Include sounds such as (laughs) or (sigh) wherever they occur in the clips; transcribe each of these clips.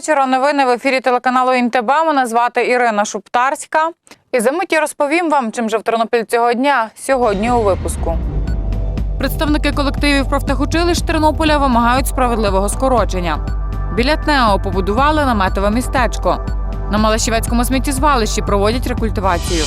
Вечора. Новини в ефірі телеканалу ІНТБ. Мене звати Ірина Шуптарська. І за миті розповім вам, чим же в Тернопіль цього дня сьогодні у випуску. Представники колективів профтехучилищ Тернополя вимагають справедливого скорочення. Біля ТНЕО побудували наметове містечко. На Малашівецькому сміттєзвалищі проводять рекультивацію.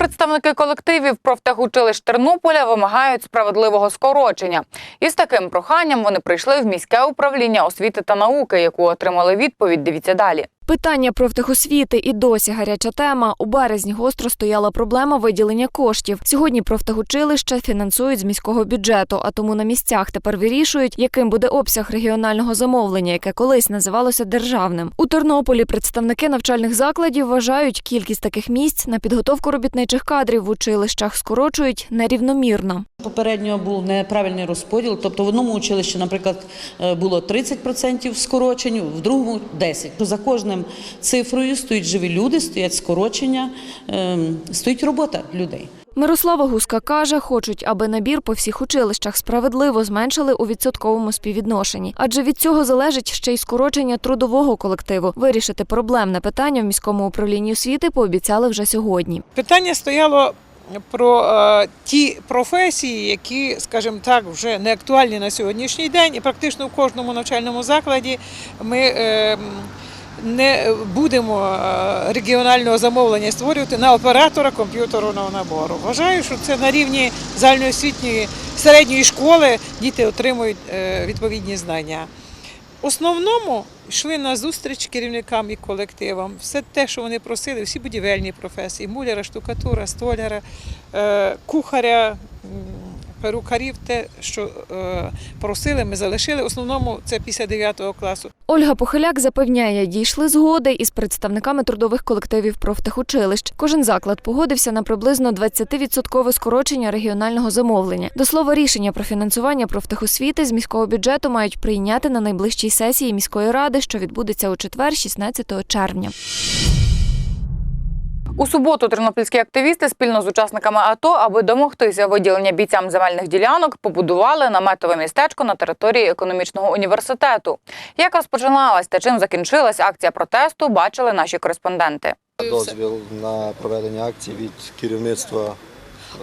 Представники колективів профтехучилищ Тернополя вимагають справедливого скорочення. І з таким проханням вони прийшли в міське управління освіти та науки, яку отримали відповідь. Дивіться далі. Питання профтехосвіти і досі гаряча тема. У березні гостро стояла проблема виділення коштів. Сьогодні профтехучилища фінансують з міського бюджету, а тому на місцях тепер вирішують, яким буде обсяг регіонального замовлення, яке колись називалося державним. У Тернополі представники навчальних закладів вважають, кількість таких місць на підготовку робітничих кадрів в училищах скорочують нерівномірно. Попередньо був неправильний розподіл, тобто в одному училищі, наприклад, е, було 30% скорочень, в другому 10%. За кожним цифрою стоять живі люди, стоять скорочення, ем, стоїть робота людей. Мирослава Гуска каже, хочуть, аби набір по всіх училищах справедливо зменшили у відсотковому співвідношенні, адже від цього залежить ще й скорочення трудового колективу. Вирішити проблемне питання в міському управлінні освіти пообіцяли вже сьогодні. Питання стояло про е, ті професії, які, скажімо так, вже не актуальні на сьогоднішній день, і практично в кожному навчальному закладі ми е, не будемо е, регіонального замовлення створювати на оператора комп'ютерного набору. Вважаю, що це на рівні загальноосвітньої середньої школи діти отримують відповідні знання. Основному йшли на зустріч керівникам і колективам. Все те, що вони просили, всі будівельні професії, муляра, штукатура, столяра, е, кухаря, перукарів, те, що е, просили, ми залишили. Основному це після 9 класу. Ольга Похиляк запевняє, дійшли згоди із представниками трудових колективів профтехучилищ. Кожен заклад погодився на приблизно 20% скорочення регіонального замовлення. До слова, рішення про фінансування профтехосвіти з міського бюджету мають прийняти на найближчій сесії міської ради, що відбудеться у четвер, 16 червня. У суботу тернопільські активісти спільно з учасниками АТО, аби домогтися виділення бійцям земельних ділянок, побудували наметове містечко на території економічного університету. Як розпочиналась та чим закінчилась акція протесту, бачили наші кореспонденти. дозвіл на проведення акції від керівництва.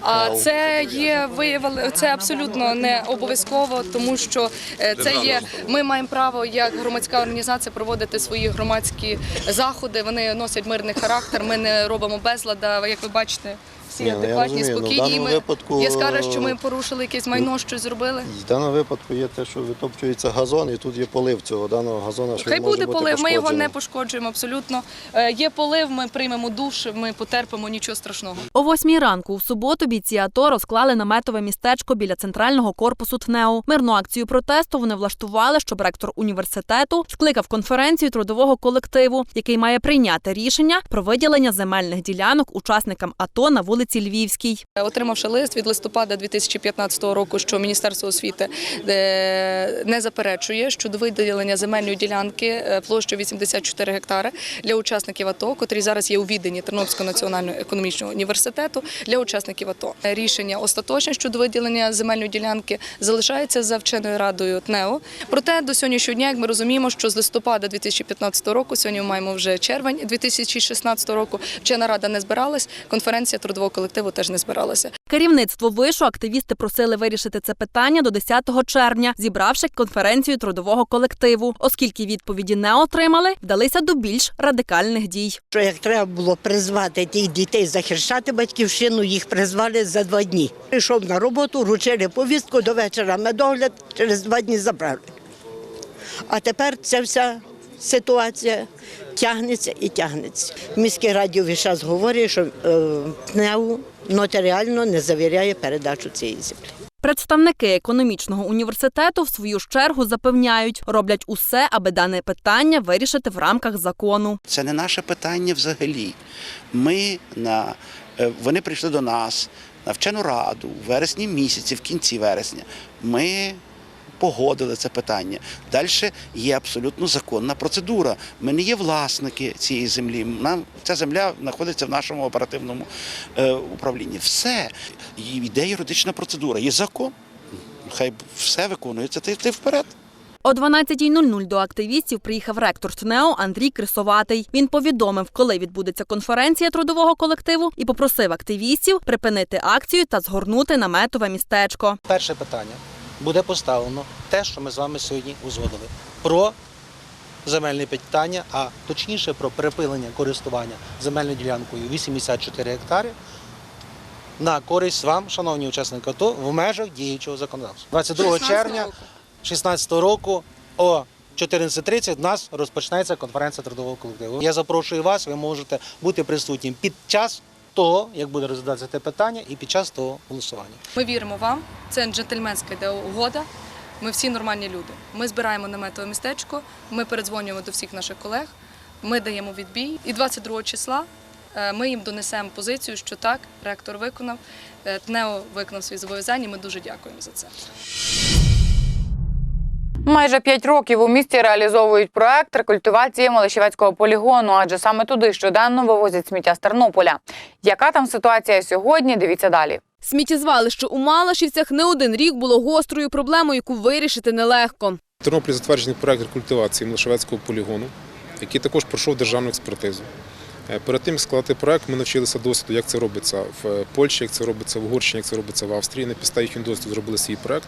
А це є виявили це абсолютно не обов'язково, тому що е, це є. Ми маємо право як громадська організація проводити свої громадські заходи. Вони носять мирний характер. Ми не робимо безлада. Як ви бачите, всі Ні, ну, я адекватні, розумію, ну, в спокійні. даному Ми випадку, є скара, що ми порушили якесь майно, щось зробили. В даному випадку є те, що витопчується газон, і тут є полив цього даного газону, що Хай він може буде бути полив. Ми його не пошкоджений. пошкоджуємо абсолютно. Е, Є полив, ми приймемо душ, ми потерпимо, нічого страшного. О восьмій ранку в суботу бійці АТО розклали наметове містечко біля центрального корпусу ТНЕУ. Мирну акцію протесту вони влаштували, щоб ректор університету скликав конференцію трудового колективу, який має прийняти рішення про виділення земельних ділянок учасникам АТО на вулиці Львівській. Отримавши лист від листопада 2015 року, що Міністерство освіти е, не заперечує щодо виділення земельної ділянки е, площею 84 гектари для учасників АТО, котрі зараз є у відданні Тернопільського національного економічного університету для учасників АТО. Рішення остаточне щодо виділення земельної ділянки залишається за вченою радою ТНЕО. Проте до сьогоднішнього дня, як ми розуміємо, що з листопада 2015 року, сьогодні ми маємо вже червень 2016 року, вчена рада не збиралась, конференція трудового колективу теж не збиралася. Керівництво вишу активісти просили вирішити це питання до 10 червня, зібравши конференцію трудового колективу. Оскільки відповіді не отримали, вдалися до більш радикальних дій. що як треба було призвати тих дітей захищати батьківщину, їх призвали за два дні. Прийшов на роботу, вручили повістку до вечора медогляд, через два дні забрали. А тепер ця вся ситуація тягнеться і тягнеться. Міське радіо весь час говорить, що е, ТНЕУ нотаріально не завіряє передачу цієї землі. Представники економічного університету в свою ж чергу запевняють, роблять усе, аби дане питання вирішити в рамках закону. Це не наше питання взагалі. Ми на е, вони прийшли до нас на вчену раду у вересні місяці, в кінці вересня. Ми погодили це питання. Далі є абсолютно законна процедура. Ми не є власники цієї землі. Нам ця земля знаходиться в нашому оперативному е, управлінні. Все йде юридична процедура, є закон. Хай все виконується, ти, ти вперед. О 12.00 до активістів приїхав ректор ТНЕО Андрій Крисоватий. Він повідомив, коли відбудеться конференція трудового колективу, і попросив активістів припинити акцію та згорнути наметове містечко. Перше питання буде поставлено те, що ми з вами сьогодні узгодили про земельне питання, а точніше про припинення користування земельною ділянкою 84 гектари на користь вам, шановні учасники АТО, в межах діючого законодавства. 22 червня 2016 року о 14.30 в нас розпочнеться конференція трудового колективу. Я запрошую вас, ви можете бути присутнім під час того, як буде розглядатися те питання, і під час того голосування. Ми віримо вам. Це джентльменська угода. Ми всі нормальні люди. Ми збираємо наметове містечко, ми передзвонюємо до всіх наших колег, ми даємо відбій. І 22 числа е, ми їм донесемо позицію, що так, ректор виконав, е, ТНЕО виконав свої зобов'язання. Ми дуже дякуємо за це. Майже п'ять років у місті реалізовують проект рекультивації Молишівецького полігону, адже саме туди щоденно вивозять сміття з Тернополя. Яка там ситуація сьогодні? Дивіться далі. Сміттєзвалище у Малашівцях не один рік було гострою проблемою, яку вирішити нелегко. В Тернополі затверджений проект рекультивації Млишевецького полігону, який також пройшов державну експертизу. Е, Перед тим як складати проект, ми навчилися досвіду, як це робиться в Польщі, як це робиться в Угорщині, як це робиться в Австрії. На підставі їхнього досвіду зробили свій проект.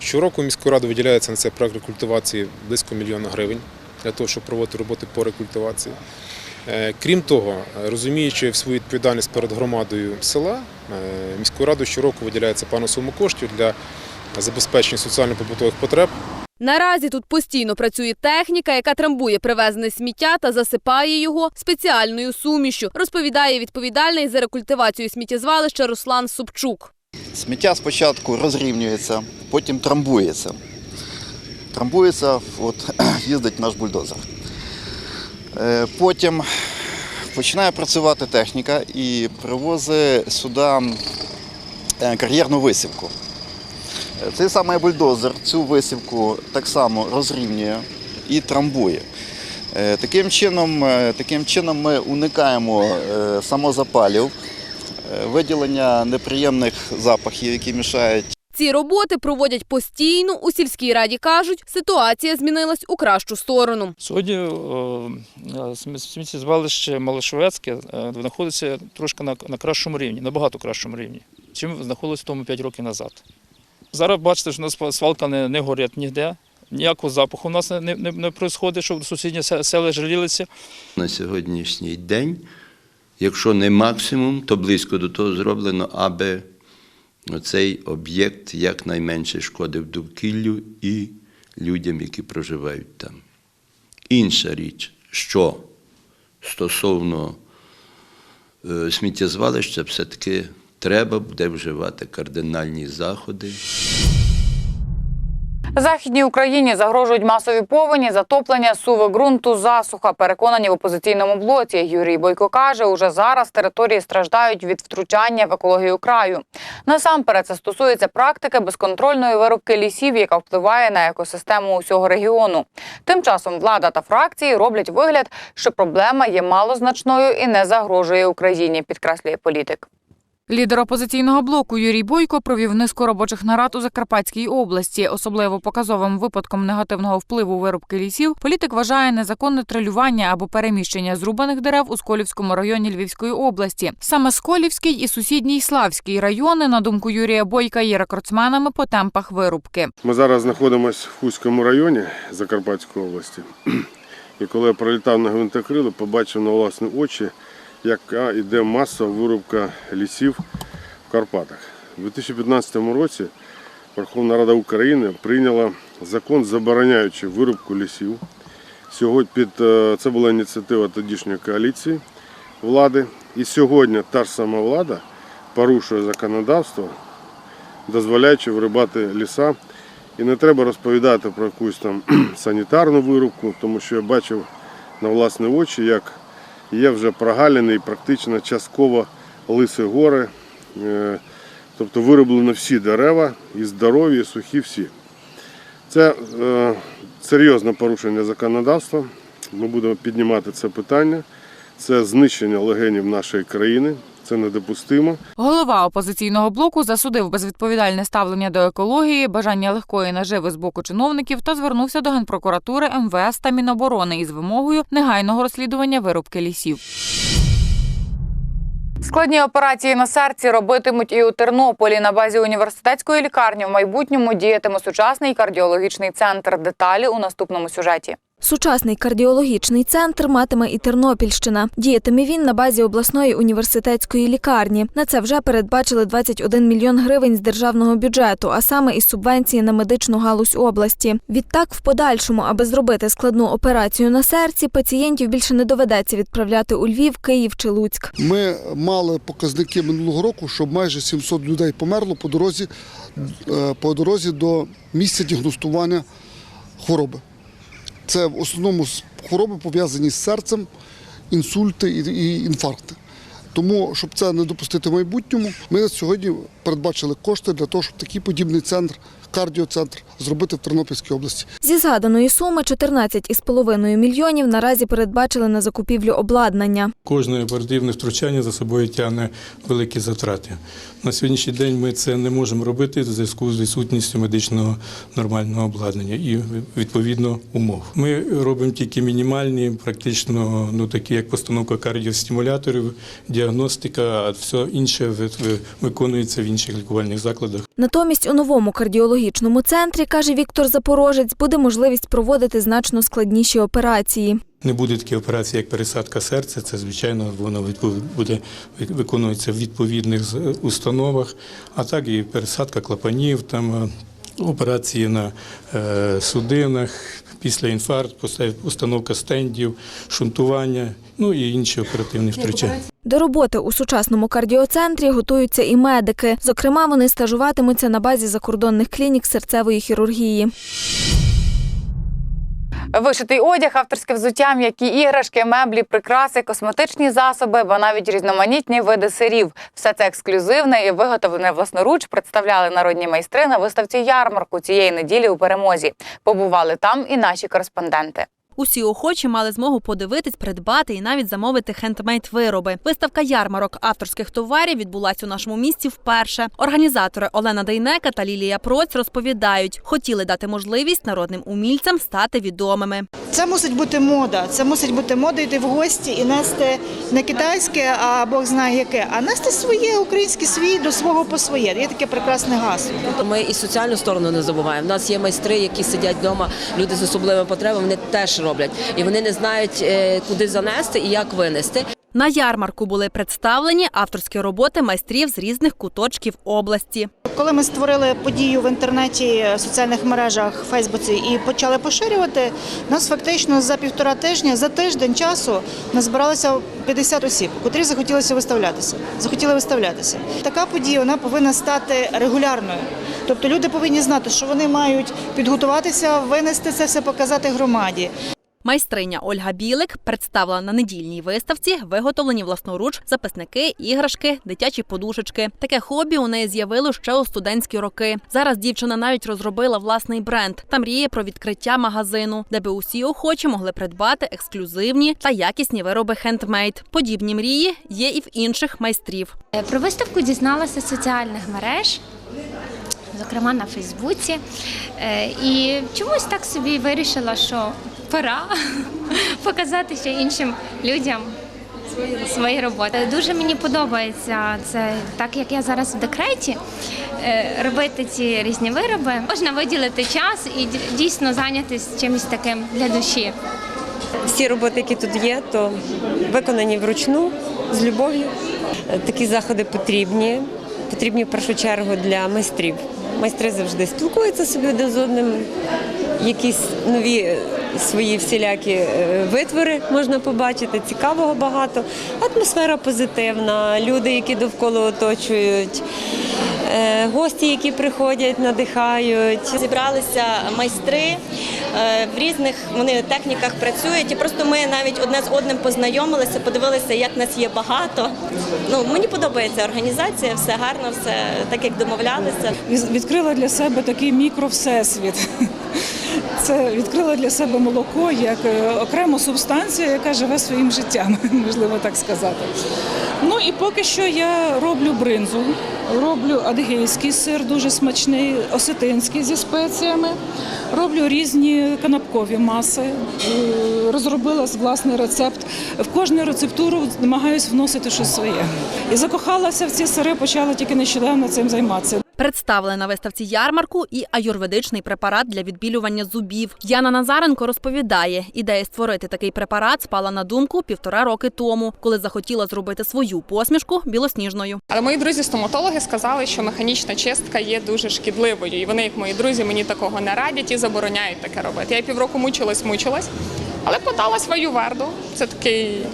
Щороку міською радою виділяється на цей проект рекультивації близько мільйона гривень для того, щоб проводити роботи по рекультивації. Е, Крім того, е, розуміючи свою відповідальність перед громадою села, е, міською радою щороку виділяється певна сума коштів для забезпечення соціально-побутових потреб Наразі тут постійно працює техніка, яка трамбує привезене сміття та засипає його спеціальною сумішю, розповідає відповідальний за рекультивацію сміттєзвалища Руслан Собчук. Сміття спочатку розрівнюється, потім трамбується. Трамбується, от (clears throat) їздить наш бульдозер. Е, Потім починає працювати техніка і привозить сюди е, кар'єрну висівку. Цей самий бульдозер цю висівку так само розрівнює і трамбує. Е, Таким чином, е, таким чином ми уникаємо е, самозапалів, виділення неприємних запахів, які мішають Ці роботи проводять постійно. У сільській раді кажуть, ситуація змінилась у кращу сторону. Сьогодні сміттєзвалище Малишовецьке знаходиться трошки на, на кращому рівні, набагато кращому рівні, чим знаходилось тому 5 років назад. Зараз бачите, що у нас свалка не, не горить ніде, ніякого запаху у нас не, не, не відбувається, щоб сусідні се- села жалілися. На сьогоднішній день, якщо не максимум, то близько до того зроблено, аби цей об'єкт якнайменше шкодив довкіллю і людям, які проживають там. Інша річ, що стосовно е, сміттєзвалища, все-таки треба буде вживати кардинальні заходи. Західній Україні загрожують масові повені, затоплення, суви ґрунту, засуха. Переконані в опозиційному блоці. Юрій Бойко каже, уже зараз території страждають від втручання в екологію краю. Насамперед це стосується практики безконтрольної вирубки лісів, яка впливає на екосистему усього регіону. Тим часом влада та фракції роблять вигляд, що проблема є малозначною і не загрожує Україні, підкреслює політик. Лідер опозиційного блоку Юрій Бойко провів низку робочих нарад у Закарпатській області. Особливо показовим випадком негативного впливу вирубки лісів політик вважає незаконне трилювання або переміщення зрубаних дерев у Сколівському районі Львівської області. Саме Сколівський і сусідній Славський райони, на думку Юрія Бойка, є рекордсменами по темпах вирубки. Ми зараз знаходимося в Хуському районі Закарпатської області. І коли я пролітав на гвинтокрилу, побачив на власні очі, яка йде масова вирубка лісів в Карпатах. У 2015 році Верховна Рада України прийняла закон, забороняючи вирубку лісів. Сьогодні під е, це була ініціатива тодішньої коаліції влади. І сьогодні та ж сама влада порушує законодавство, дозволяючи вирубати ліса. І не треба розповідати про якусь там (clears throat) санітарну вирубку, тому що я бачив на власні очі, як є вже прогалини і практично частково лиси гори. Е, Тобто вироблено всі дерева, і здорові, і сухі всі. Це е, серйозне порушення законодавства. Ми будемо піднімати це питання. Це знищення легенів нашої країни, Це недопустимо. Голова опозиційного блоку засудив безвідповідальне ставлення до екології, бажання легкої наживи з боку чиновників та звернувся до генпрокуратури, МВС та Міноборони із вимогою негайного розслідування вирубки лісів. Складні операції на серці робитимуть і у Тернополі. На базі університетської лікарні в майбутньому діятиме сучасний кардіологічний центр. Деталі у наступному сюжеті. Сучасний кардіологічний центр матиме і Тернопільщина. Діятиме він на базі обласної університетської лікарні. На це вже передбачили 21 мільйон гривень з державного бюджету, а саме із субвенції на медичну галузь області. Відтак, в подальшому, аби зробити складну операцію на серці, пацієнтів більше не доведеться відправляти у Львів, Київ чи Луцьк. Ми мали показники минулого року, що майже 700 людей померло по дорозі, е, по дорозі до місця діагностування хвороби. Це в основному хвороби пов'язані з серцем, інсульти і, інфаркти. Тому, щоб це не допустити в майбутньому, ми сьогодні передбачили кошти для того, щоб такий подібний центр, кардіоцентр, зробити в Тернопільській області. Зі згаданої суми 14,5 мільйонів наразі передбачили на закупівлю обладнання. Кожне оперативне втручання за собою тягне великі затрати. На сьогоднішній день ми це не можемо робити в зв'язку з відсутністю медичного нормального обладнання і відповідно умов. Ми робимо тільки мінімальні, практично ну такі як постановка кардіостимуляторів, діагностика, а все інше ви- ви- виконується в інших лікувальних закладах. Натомість у новому кардіологічному центрі, каже Віктор Запорожець, буде можливість проводити значно складніші операції. Не буде такі операції, як пересадка серця. Це звичайно воно буде виконується в відповідних установах, а так і пересадка клапанів, там е, операції на е, судинах, після інфаркту, установка стендів, шунтування, ну і інші оперативні втручання. До роботи у сучасному кардіоцентрі готуються і медики. Зокрема, вони стажуватимуться на базі закордонних клінік серцевої хірургії. Вишитий одяг, авторське взуття, м'які іграшки, меблі, прикраси, косметичні засоби, бо навіть різноманітні види сирів. Все це ексклюзивне і виготовлене власноруч представляли народні майстри на виставці ярмарку цієї неділі у перемозі. Побували там і наші кореспонденти. Усі охочі мали змогу подивитись, придбати і навіть замовити хендмейд вироби. Виставка ярмарок авторських товарів відбулася у нашому місті вперше. Організатори Олена Дейнека та Лілія Проць розповідають, хотіли дати можливість народним умільцям стати відомими. Це мусить бути мода. Це мусить бути мода йти в гості і нести не китайське, а Бог знає яке, а нести своє українське свій до свого по своє. Є таке прекрасне гасло. Ми і соціальну сторону не забуваємо. У нас є майстри, які сидять вдома, люди з особливими потребами, вони теж роблять. І вони не знають, е, куди занести і як винести. На ярмарку були представлені авторські роботи майстрів з різних куточків області. Коли ми створили подію в інтернеті, в соціальних мережах, Фейсбуці і почали поширювати, нас фактично за півтора тижня, за тиждень часу назбиралося 50 осіб, котрі захотілося виставлятися. Захотіли виставлятися. Така подія вона повинна стати регулярною. Тобто люди повинні знати, що вони мають підготуватися, винести це все, показати громаді. Майстриня Ольга Білик представила на недільній виставці виготовлені власноруч записники, іграшки, дитячі подушечки. Таке хобі у неї з'явило ще у студентські роки. Зараз дівчина навіть розробила власний бренд та мріє про відкриття магазину, де би усі охочі могли придбати ексклюзивні та якісні вироби хендмейд. Подібні мрії є і в інших майстрів. Е, Про виставку дізналася з соціальних мереж, зокрема на Фейсбуці. Е, І чомусь так собі вирішила, що пора (laughs) показати ще іншим людям. Свої роботи дуже мені подобається це, так як я зараз в декреті, е, робити ці різні вироби. Можна виділити час і дійсно зайнятися чимось таким для душі. Всі роботи, які тут є, то виконані вручну з любов'ю. Е, Такі заходи потрібні. Потрібні в першу чергу для майстрів. Майстри завжди спілкуються собі один з одним. Якісь нові свої всілякі е, витвори можна побачити. Цікавого багато. Атмосфера позитивна, люди, які довкола оточують. е, Гості, які приходять, надихають. Зібралися майстри е, в різних вони техніках працюють, і просто ми навіть одне з одним познайомилися, подивилися, як нас є багато. Ну мені подобається організація, все гарно, все так як домовлялися. Відкрила для себе такий мікровсесвіт. Це відкрила для себе молоко як е, окрему субстанцію, яка живе своїм життям, (laughs) можливо так сказати. Ну і поки що я роблю бринзу, роблю адигейський сир, дуже смачний, осетинський зі спеціями. Роблю різні канапкові маси, е, розробила власний рецепт. В кожну рецептуру намагаюся вносити щось своє. І закохалася в ці сири, почала тільки нещодавно цим займатися. Представили на виставці ярмарку і аюрведичний препарат для відбілювання зубів. Яна Назаренко розповідає, ідея створити такий препарат спала на думку півтора роки тому, коли захотіла зробити свою посмішку білосніжною. Але мої друзі-стоматологи сказали, що механічна чистка є дуже шкідливою, і вони, як мої друзі, мені такого не радять і забороняють таке робити. Я півроку мучилась, мучилась, але подалась в аюверду. Це такий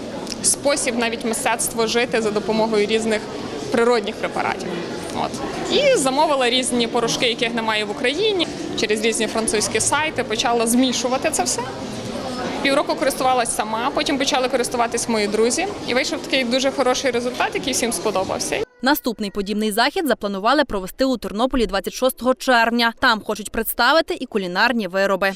спосіб навіть мистецтво жити за допомогою різних природних препаратів. От і замовила різні порошки, яких немає в Україні. Через різні французькі сайти почала змішувати це все. Півроку користувалась сама, потім почали користуватись мої друзі, і вийшов такий дуже хороший результат, який всім сподобався. Наступний подібний захід запланували провести у Тернополі 26 червня. Там хочуть представити і кулінарні вироби.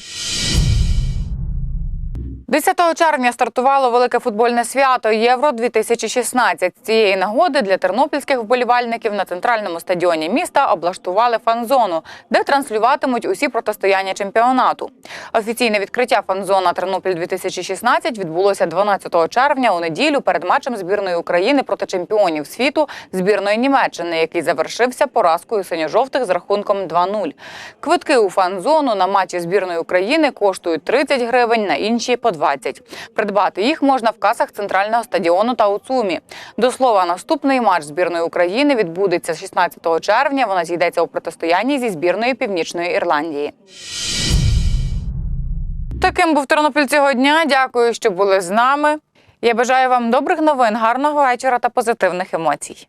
10 червня стартувало велике футбольне свято Євро 2016 З цієї нагоди для тернопільських вболівальників на центральному стадіоні міста облаштували фан-зону, де транслюватимуть усі протистояння чемпіонату. Офіційне відкриття фан-зона Тернопіль 2016 відбулося 12 червня у неділю перед матчем збірної України проти чемпіонів світу збірної Німеччини, який завершився поразкою синьо-жовтих з рахунком 2-0. Квитки у фан-зону на матчі збірної України коштують 30 гривень, на інші по 20. Придбати їх можна в касах центрального стадіону та у ЦУМі. До слова, наступний матч збірної України відбудеться 16 червня. Вона зійдеться у протистоянні зі збірною Північної Ірландії. Таким був Тернопіль цього дня. Дякую, що були з нами. Я бажаю вам добрих новин, гарного вечора та позитивних емоцій.